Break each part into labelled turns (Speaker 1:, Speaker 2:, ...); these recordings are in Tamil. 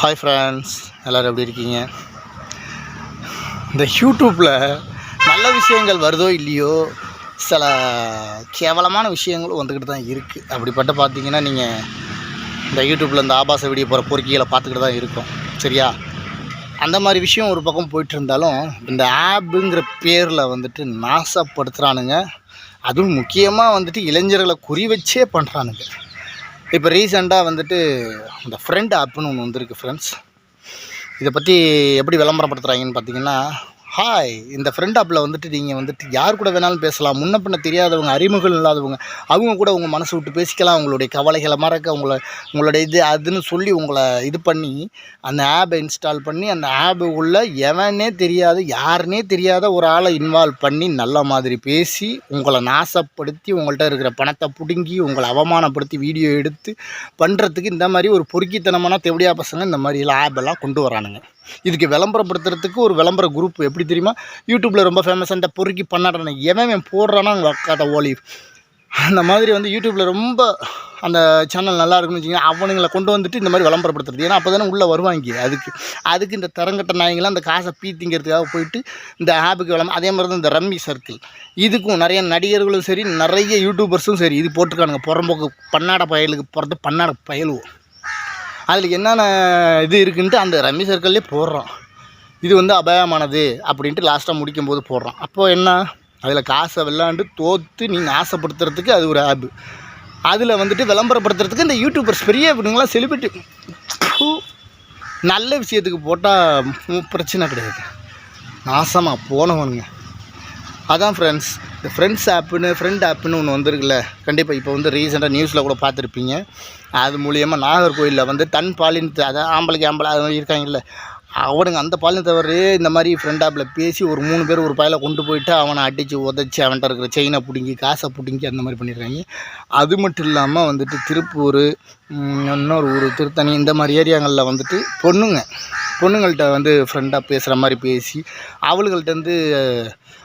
Speaker 1: ஹாய் ஃப்ரெண்ட்ஸ் எல்லோரும் எப்படி இருக்கீங்க? இந்த யூடியூப்பில் நல்ல விஷயங்கள் வருதோ இல்லையோ சில கேவலமான விஷயங்களும் வந்துக்கிட்டு தான் இருக்குது அப்படிப்பட்ட பார்த்தீங்கன்னா நீங்கள் இந்த யூடியூப்பில் இந்த ஆபாச வீடியோ போகிற பொறுக்கிகளை பார்த்துக்கிட்டு தான் இருக்கும். சரியா? அந்த மாதிரி விஷயம் ஒரு பக்கம் போயிட்டு இருந்தாலும் இந்த ஆப்புங்கிற பேரில் வந்துட்டு நாசப்படுத்துகிறானுங்க அதுவும் முக்கியமாக வந்துட்டு இளைஞர்களை குறி வச்சே பண்ணுறானுங்க இப்போ ரீசெண்டாக வந்துட்டு இந்த ஃப்ரெண்ட் ஆப்புன்னு ஒன்று வந்திருக்கு ஃப்ரெண்ட்ஸ் இதை பற்றி எப்படி விளம்பரப்படுத்துகிறாங்கன்னு பார்த்தீங்கன்னா ஹாய் இந்த ஃப்ரெண்ட் ஆப்பில் வந்துட்டு நீங்கள் வந்துட்டு யார் கூட வேணாலும் பேசலாம். முன்ன பின்ன தெரியாதவங்க அறிமுகம் இல்லாதவங்க அவங்க கூட உங்கள் மனசு விட்டு பேசிக்கலாம். உங்களுடைய கவலைகளை மறக்க உங்களை உங்களுடைய இது அதுன்னு சொல்லி உங்களை இது பண்ணி அந்த ஆப்பை இன்ஸ்டால் பண்ணி அந்த ஆப்பு உள்ள எவனே தெரியாத யாருனே தெரியாத ஒரு ஆளை இன்வால்வ் பண்ணி நல்ல மாதிரி பேசி உங்களை நாசப்படுத்தி உங்கள்கிட்ட இருக்கிற பணத்தை பிடுங்கி உங்களை அவமானப்படுத்தி வீடியோ எடுத்து பண்ணுறதுக்கு இந்த மாதிரி ஒரு பொறுக்கித்தனமான தெவடியா பசங்க இந்த மாதிரிலாம் ஆப் எல்லாம் கொண்டு வரானுங்க. இதுக்கு விளம்பரப்படுத்துறதுக்கு ஒரு விளம்பர குரூப் எப்படி தெரியுமா? யூடியூப்பில் ரொம்ப ஃபேமஸ் அந்த பொறுக்கி பண்ணாடுறானே எவன் போடுறானா அவங்க அக்காத ஓலி. அந்த மாதிரி வந்து யூடியூப்பில் ரொம்ப அந்த சேனல் நல்லா இருக்குன்னு வச்சுக்கோங்க அவனுங்களை கொண்டு வந்துட்டு இந்த மாதிரி விளம்பரப்படுத்துறது. ஏன்னா அப்போ தானே உள்ளே வருவாங்க. அதுக்கு அதுக்கு இந்த தரங்கட்ட நாய்ங்களாம் அந்த காசை பீத்திங்கிறதுக்காக போயிட்டு இந்த ஆப்புக்கு விளம்ப அதே மாதிரி தான் இந்த ரம்மி சர்க்கிள் இதுக்கும் நிறைய நடிகர்களும் சரி நிறைய யூடியூபர்ஸும் சரி இது போட்டிருக்கானுங்க. புறம்போக்கு பன்னாட பயலுக்கு பிறந்து பன்னாட பயலுவோம். அதில் என்னென்ன இது இருக்குன்ட்டு அந்த ரம்மி சர்க்கிள்லேயே போடுறோம். இது வந்து அபாயமானது அப்படின்ட்டு லாஸ்ட்டாக முடிக்கும்போது போடுறோம் அப்போ என்ன? அதில் காசை விளாண்டு தோற்று நீங்கள் ஆசைப்படுத்துறதுக்கு அது ஒரு ஆப்பு அதில் வந்துட்டு விளம்பரப்படுத்துறதுக்கு இந்த யூடியூபர்ஸ் பெரிய இவங்களாம் செலிபிரிட்டி நல்ல விஷயத்துக்கு போட்டால் பிரச்சனை கிடையாது. நாசமாக போனவனுங்க. அதான் ஃப்ரெண்ட்ஸ் இந்த ஃப்ரெண்ட்ஸ் ஆப்புன்னு ஃப்ரெண்ட் ஆப்புன்னு ஒன்று வந்திருக்குல்ல. கண்டிப்பாக இப்போ வந்து ரீசெண்டாக நியூஸில் கூட பார்த்துருப்பீங்க. அது மூலியமாக நாகர்கோயிலில் வந்து தன் பாலின் அதான் ஆம்பளைக்கு ஆம்பளை அது மாதிரி இருக்காங்கல்ல. அவனுங்க அந்த பாலினத்தவர் இந்த மாதிரி ஃப்ரெண்ட் ஆப்பில் பேசி ஒரு மூணு பேர் ஒரு பையில கொண்டு போயிட்டு அவனை அடித்து உதச்சி அவன்கிட்ட இருக்கிற செயினை பிடுங்கி காசை பிடுங்கி அந்த மாதிரி பண்ணியிருக்காங்க அது மட்டும் இல்லாமல் வந்துட்டு திருப்பூர் இன்னொரு ஊர் திருத்தணி இந்த மாதிரி ஏரியாங்களில் வந்துட்டு பொண்ணுங்க பொண்ணுங்கள்கிட்ட வந்து ஃப்ரெண்டாக பேசுகிற மாதிரி பேசி அவளுகள்ட்ட வந்து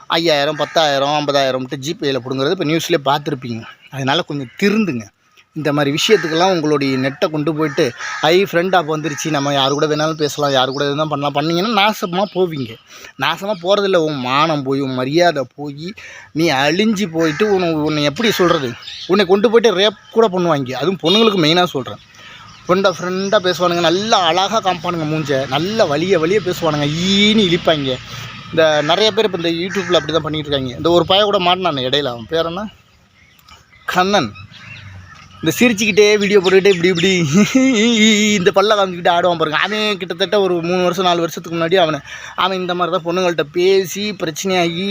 Speaker 1: ஐயாயிரம் பத்தாயிரம் ஐம்பதாயிரம்ட்டு ஜிபேயில் பிடுங்குறது இப்போ நியூஸ்லேயே பார்த்துருப்பீங்க அதனால் கொஞ்சம் திருந்துங்க. இந்த மாதிரி விஷயத்துக்கெல்லாம் உங்களுடைய நெட்டை கொண்டு போயிட்டு ஐ ஃப்ரெண்ட் ஆப் வந்துருச்சு நம்ம யார் கூட வேணாலும் பேசலாம் யார் கூட எதுவும் பண்ணலாம். பண்ணீங்கன்னா நாசமாக போவீங்க. நாசமாக போகிறதில்ல உன் மானம் போய் உன் மரியாதை போய் நீ அழிஞ்சு போயிட்டு உன்னை உன்னை எப்படி சொல்கிறது உன்னை கொண்டு போயிட்டு ரேப் கூட பண்ணுவாங்க. அதுவும் பொண்ணுங்களுக்கு மெயினாக சொல்கிறேன் ஃப்ரெண்டாக ஃப்ரெண்டாக பேசுவானுங்க நல்லா அழகாக காமிப்பானுங்க மூஞ்ச. நல்ல வலிய வலிய பேசுவானுங்க ஈன்னு இழிப்பாங்க. இந்த நிறைய பேர் இப்போ இந்த யூடியூப்பில் அப்படி தான் பண்ணிகிட்ருக்காங்க இருக்காங்க. இந்த ஒரு பையன் கூட மாட்டினான் இடையில. அவன் பேர் என்ன? கண்ணன். இந்த சிரிச்சுக்கிட்டே வீடியோ போட்டுக்கிட்டே இப்படி இப்படி இந்த பல்ல காமிச்சிக்கிட்டு ஆடுவான் பாருங்க. அவன் கிட்டத்தட்ட ஒரு மூணு வருஷம் நாலு வருஷத்துக்கு முன்னாடி அவனை அவன் இந்த மாதிரி தான் பொண்ணுங்கள்ட்ட பேசி பிரச்சனையாகி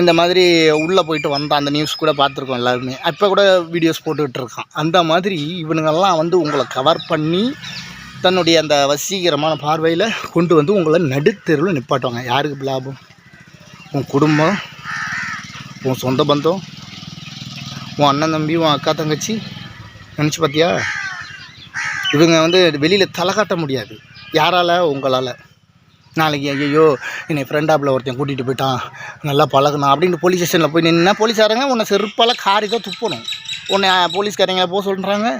Speaker 1: இந்த மாதிரி உள்ளே போயிட்டு வந்தான். அந்த நியூஸ் கூட பார்த்துருக்கோம் எல்லாருமே. அப்போ கூட வீடியோஸ் போட்டுக்கிட்டு இருக்கான். அந்த மாதிரி இவனுங்கெல்லாம் வந்து உங்களை கவர் பண்ணி தன்னுடைய அந்த வசீகரமான பார்வையில் கொண்டு வந்து உங்களை நடுத்தெருவில் நிப்பாட்டுவாங்க. யாருக்கு லாபம்? உன் குடும்பம் உன் சொந்த பந்தம் உன் அண்ணன் தம்பி உன் அக்கா தங்கச்சி நினச்சி பார்த்தியா இவங்க வந்து வெளியில் தலை காட்ட முடியாது. யாரால்? உங்களால். நாளைக்கு ஐயோ என்னை ஃப்ரெண்டாப்பில் ஒருத்தன் கூட்டிகிட்டு போயிட்டான். நல்லா பழகணும் அப்படின்ட்டு போலீஸ் ஸ்டேஷனில் போய் நின்னா போலீஸாரங்க உன்னை செருப்பால் காரி தான் துப்பணும். உன்னை போலீஸ்காரங்க போக சொல்கிறாங்க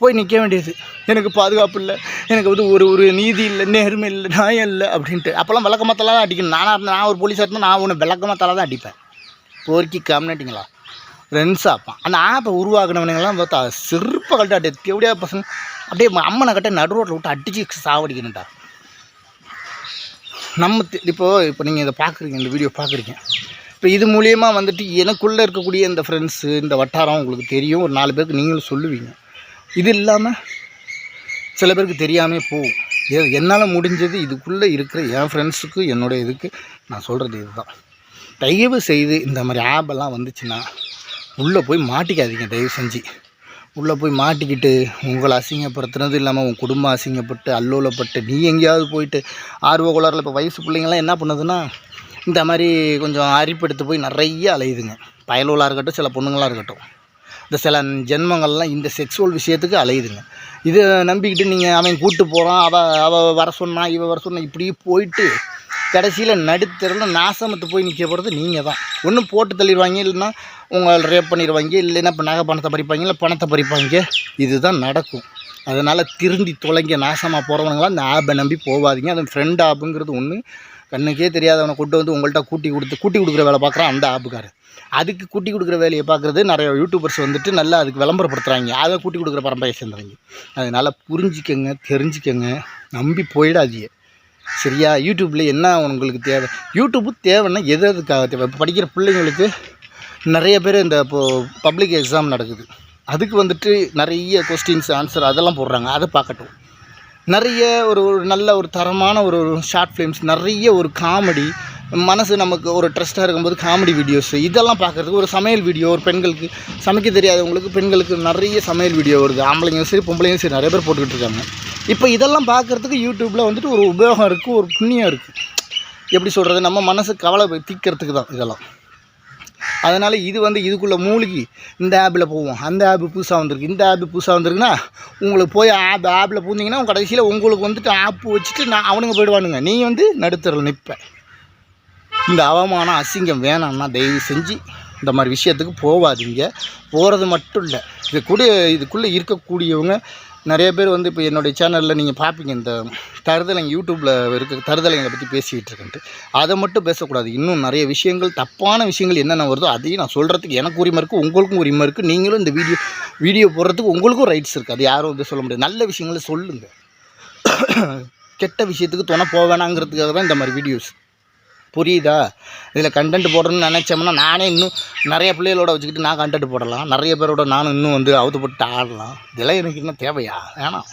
Speaker 1: போய் நிற்க வேண்டியது. எனக்கு பாதுகாப்பு இல்லை. எனக்கு வந்து ஒரு ஒரு நீதி இல்லை நேர்மை இல்லை நியாயம் இல்லை அப்படின்ட்டு. அப்போல்லாம் விளக்கமத்தலாம் தான் அடிக்கணும். நானாக இருந்தால் நான் ஒரு போலீஸாக இருந்தால் நான் உன்னை விளக்கமாக தலை தான் அடிப்பேன். போர்க்கி காமினாட்டிங்களா ஃப்ரெண்ட்ஸ் ஆப்பான் அந்த ஆப்பை உருவாக்குனவனுங்கெல்லாம் பார்த்தா செருப்பை கட்ட எப்படியா பசங்க அப்படியே அம்மனை கட்ட நடு ரோட்டில் விட்டு அடிச்சு சாவடிக்கணும்டா. நம்ம தி- இப்போ இப்போ நீங்கள் இதை பார்க்குறீங்க இந்த வீடியோ பார்க்குறீங்க. இப்போ இது மூலியமாக வந்துட்டு எனக்குள்ளே இருக்கக்கூடிய இந்த ஃப்ரெண்ட்ஸு இந்த வட்டாரம் உங்களுக்கு தெரியும். ஒரு நாலு பேருக்கு நீங்களும் சொல்லுவீங்க. இது இல்லாமல் சில பேருக்கு தெரியாமல் போகும். எ- என்னால் முடிஞ்சது இதுக்குள்ளே இருக்கிற என் ஃப்ரெண்ட்ஸுக்கு என்னுடைய இதுக்கு நான் சொல்கிறது இதுதான். தயவு செய்து இந்த மாதிரி ஆப்பெல்லாம் வந்துச்சுன்னா உள்ளே போய் மாட்டிக்காதீங்க தயவு செஞ்சு. உள்ளே போய் மாட்டிக்கிட்டு உங்களை அசிங்கப்படுத்துனது இல்லாமல் உன் குடும்பம் அசிங்கப்பட்டு அல்லோலப்பட்டு நீ எங்கேயாவது போயிட்டு ஆர்வ கோளாறுல இப்போ வயசு பிள்ளைங்களாம் என்ன பண்ணுதுன்னா இந்த மாதிரி கொஞ்சம் அரிப்பெடுத்து போய் நிறைய அலையுதுங்க. பயலூலாக இருக்கட்டும் சில பொண்ணுங்களாக இருக்கட்டும். இந்த சில ஜென்மங்கள்லாம் இந்த செக்ஸுவல் விஷயத்துக்கு அலையுதுங்க. இதை நம்பிக்கிட்டு நீங்கள் அவன் கூட்டு போகிறான் அவள் அவள் வர சொன்னான் இவ வர சொன்னான் இப்படியே போயிட்டு கடைசியில் நடுத்தரில் நாசமத்து போய் நிற்க போகிறது நீங்கள் தான் ஒன்றும் போட்டு தள்ளிடுவாங்க இல்லைன்னா உங்களை ரேப் பண்ணிடுவாங்க இல்லைன்னா இப்போ நகை பணத்தை பறிப்பாங்க இல்லை பணத்தை பறிப்பாங்க. இதுதான் நடக்கும். அதனால் திருந்தி தொலைங்க நாசமாக போகிறவங்களாம் அந்த ஆப்பை நம்பி போகாதீங்க அது ஃப்ரெண்ட் ஆப்புங்கிறது ஒன்று கண்ணுக்கே தெரியாதவனை கொண்டு வந்து உங்கள்கிட்ட கூட்டி கொடுத்து கூட்டி கொடுக்குற வேலை பார்க்குறான் அந்த ஆப்புக்காரர் அதுக்கு கூட்டி கொடுக்குற வேலையை பார்க்குறது நிறைய யூடியூபர்ஸ் வந்துட்டு நல்லா அதுக்கு விளம்பரப்படுத்துகிறாங்க அதை கூட்டி கொடுக்குற பரம்பரையை சேர்ந்துறாங்க அதனால் புரிஞ்சுக்கங்க தெரிஞ்சிக்கங்க. நம்பி போயிடாதீங்க. சரியா? யூடியூப்பில் என்ன உங்களுக்கு தேவை? யூடியூப்பு தேவைன்னா எது எதுக்காக தேவை? இப்போ படிக்கிற பிள்ளைங்களுக்கு நிறைய பேர் இந்த இப்போது பப்ளிக் எக்ஸாம் நடக்குது. அதுக்கு வந்துட்டு நிறைய கொஸ்டின்ஸ் ஆன்சர் அதெல்லாம் போடுறாங்க. அதை பார்க்கட்டும். நிறைய ஒரு ஒரு நல்ல ஒரு தரமான ஒரு ஷார்ட் ஃபிலிம்ஸ் நிறைய ஒரு காமெடி மனசு நமக்கு ஒரு ட்ரெஸ்ட்டாக இருக்கும்போது காமெடி வீடியோஸ் இதெல்லாம் பார்க்குறதுக்கு ஒரு சமையல் வீடியோ ஒரு பெண்களுக்கு சமைக்க தெரியாதவங்களுக்கு பெண்களுக்கு நிறைய சமையல் வீடியோ வருது. ஆம்பளைங்களும் சரி பொம்பளைங்களும் சரி நிறைய பேர் போட்டுக்கிட்டு இருக்காங்க. இப்போ இதெல்லாம் பார்க்குறதுக்கு யூடியூப்பில் வந்துட்டு ஒரு உபயோகம் இருக்குது ஒரு புண்ணியம் இருக்குது எப்படி சொல்கிறது நம்ம மனசு கவலை தீக்கிறதுக்கு தான் இதெல்லாம். அதனால் இது வந்து இதுக்குள்ளே மூழ்கி இந்த ஆப்பில் போவோம். அந்த ஆப் புதுசாக வந்திருக்கு. இந்த ஆப் புதுசாக வந்திருக்குன்னா உங்களுக்கு போய் ஆப் ஆப்பில் பூந்தீங்கன்னா கடைசியில் உங்களுக்கு வந்துட்டு ஆப் வச்சுட்டு நான் அவனுங்க போயிடுவானுங்க. நீ வந்து நடுத்தரில் நிற்பேன் இந்த அவமானம் அசிங்கம் வேணாம்னா தயவு செஞ்சு இந்த மாதிரி விஷயத்துக்கு போகாதீங்க போகிறது மட்டும் இல்லை. இது கூட இதுக்குள்ளே இருக்கக்கூடியவங்க நிறைய பேர் வந்து இப்போ என்னுடைய சேனலில் நீங்கள் பார்ப்பீங்க இந்த தருதலைங்க யூடியூப்பில் இருக்க தருதலைங்களை பற்றி பேசிக்கிட்டு இருக்கேன்ட்டு. அதை மட்டும் பேசக்கூடாது. இன்னும் நிறைய விஷயங்கள் தப்பான விஷயங்கள் என்னென்ன வருதோ அதையும் நான் சொல்கிறதுக்கு எனக்கு உரிமை இருக்குது உங்களுக்கும் உரிமை இருக்குது நீங்களும் இந்த வீடியோ வீடியோ போடுறதுக்கு உங்களுக்கும் ரைட்ஸ் இருக்குது அது யாரும் வந்து சொல்ல முடியாது. நல்ல விஷயங்களை சொல்லுங்கள் கெட்ட விஷயத்துக்கு துணை போவேணாங்கிறதுக்காக தான் இந்த மாதிரி வீடியோஸ் புரியுதா? இதில் கண்டென்ட் போடணும்னு நினச்சோம்னா நானே இன்னும் நிறைய பிள்ளைகளோட வச்சுக்கிட்டு நான் கண்டென்ட் போடலாம். நிறைய பேரோட நானும் இன்னும் வந்து அவுத்து போட்டு ஆடலாம். இதெல்லாம் எனக்கு இன்னும் தேவையா? வேணாம்.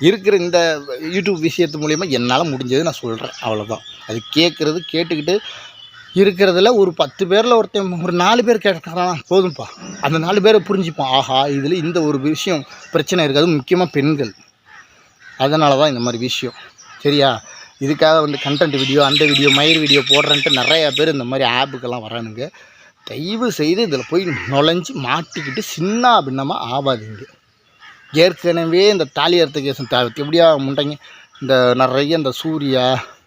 Speaker 1: இருக்கிற இந்த யூடியூப் விஷயத்து மூலிமா என்னால் முடிஞ்சது நான் சொல்கிறேன் அவ்வளோதான் அது கேட்குறது கேட்டுக்கிட்டு இருக்கிறதுல ஒரு பத்து பேரில் ஒருத்தன் ஒரு நாலு பேர் கேட்கறான் போதும்ப்பா அந்த நாலு பேரை புரிஞ்சுப்பான் ஆஹா இதில் இந்த ஒரு விஷயம் பிரச்சனை இருக்காது. முக்கியமாக பெண்கள். அதனால தான் இந்த மாதிரி விஷயம். சரியா? இதுக்காக வந்து கண்டென்ட் வீடியோ அந்த வீடியோ மயிர் வீடியோ போடுறேன்ட்டு நிறையா பேர் இந்த மாதிரி ஆப்புக்கெல்லாம் வரானுங்க. தயவு செய்து இதில் போய் நுழைஞ்சு மாட்டிக்கிட்டு சின்ன பின்னமாக ஆகாதீங்க ஏற்கனவே இந்த தாலி அர்த்தகேசன் தா எப்படியா முண்டைங்க? இந்த நிறைய இந்த சூர்யா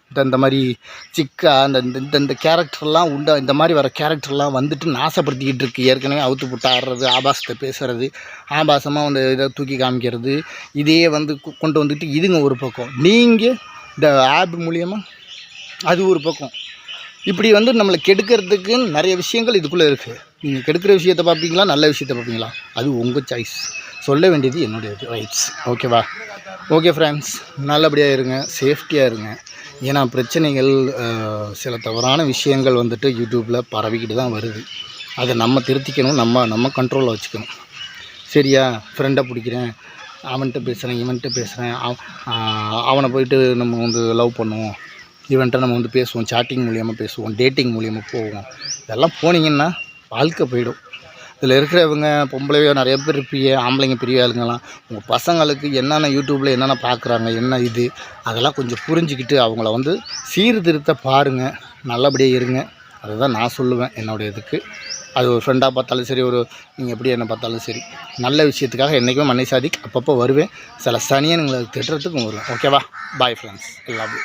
Speaker 1: இந்த இந்த மாதிரி சிக்கா அந்த இந்த- இந்த இந்த கேரக்டர்லாம் உண்டா? இந்த மாதிரி வர கேரக்டர்லாம் வந்துட்டு நாசப்படுத்திக்கிட்டு இருக்குது ஏற்கனவே அவுத்து புட்டாடுறது ஆடுறது ஆபாசத்தை பேசுகிறது ஆபாசமாக வந்து இதை தூக்கி காமிக்கிறது இதையே வந்து கொ- கொண்டு வந்துட்டு இதுங்க ஒரு பக்கம். நீங்கள் இந்த ஆப் மூலியமாக அது ஒரு பக்கம். இப்படி வந்து நம்மளை கெடுக்கிறதுக்கு நிறைய விஷயங்கள் இதுக்குள்ளே இருக்குது நீங்கள் கெடுக்கிற விஷயத்த பார்ப்பீங்களா? நல்ல விஷயத்த பார்ப்பீங்களா? அது உங்கள் சாய்ஸ் சொல்ல வேண்டியது என்னுடைய ரைட்ஸ் ஓகேவா ஓகே ஃப்ரெண்ட்ஸ் நல்லபடியாக இருங்க. சேஃப்டியாக இருங்க. ஏன்னா பிரச்சனைகள் சில தவறான விஷயங்கள் வந்துட்டு யூடியூப்பில் பரவிக்கிட்டு தான் வருது. அதை நம்ம திருத்திக்கணும். நம்ம நம்ம கண்ட்ரோலில் வச்சுக்கணும். சரியா? ஃப்ரெண்டை பிடிக்கிறேன். அவன்கிட்ட பேசுகிறேன் இவன்கிட்ட பேசுகிறேன் அவனை போயிட்டு நம்ம வந்து லவ் பண்ணுவோம். இவன்கிட்ட நம்ம வந்து பேசுவோம் சாட்டிங் மூலியமாக பேசுவோம் டேட்டிங் மூலியமாக போவோம். இதெல்லாம் போனீங்கன்னா வாழ்க்கை போயிடும். இதில் இருக்கிறவங்க பொம்பளையோ நிறைய பேர் இருப்பீங்க ஆம்பளைங்க பெரிய ஆளுங்கலாம். உங்கள் பசங்களுக்கு என்னென்ன யூடியூப்பில் என்னென்ன பார்க்குறாங்க என்ன இது அதெல்லாம் கொஞ்சம் புரிஞ்சுக்கிட்டு அவங்கள வந்து சீர்திருத்த பாருங்கள் நல்லபடியாக இருங்க. அதுதான் நான் சொல்லுவேன் என்னுடைய இதுக்கு. அது ஒரு ஃப்ரெண்டாக பார்த்தாலும் சரி ஒரு நீங்கள் எப்படி என்ன பார்த்தாலும் சரி. நல்ல விஷயத்துக்காக என்றைக்குமே மன்னை சாதி அப்பப்போ வருவேன். சில சனியனுங்களை திட்டுறதுக்கும் வருவேன். ஓகேவா பாய் ஃப்ரெண்ட்ஸ் லவ் யூ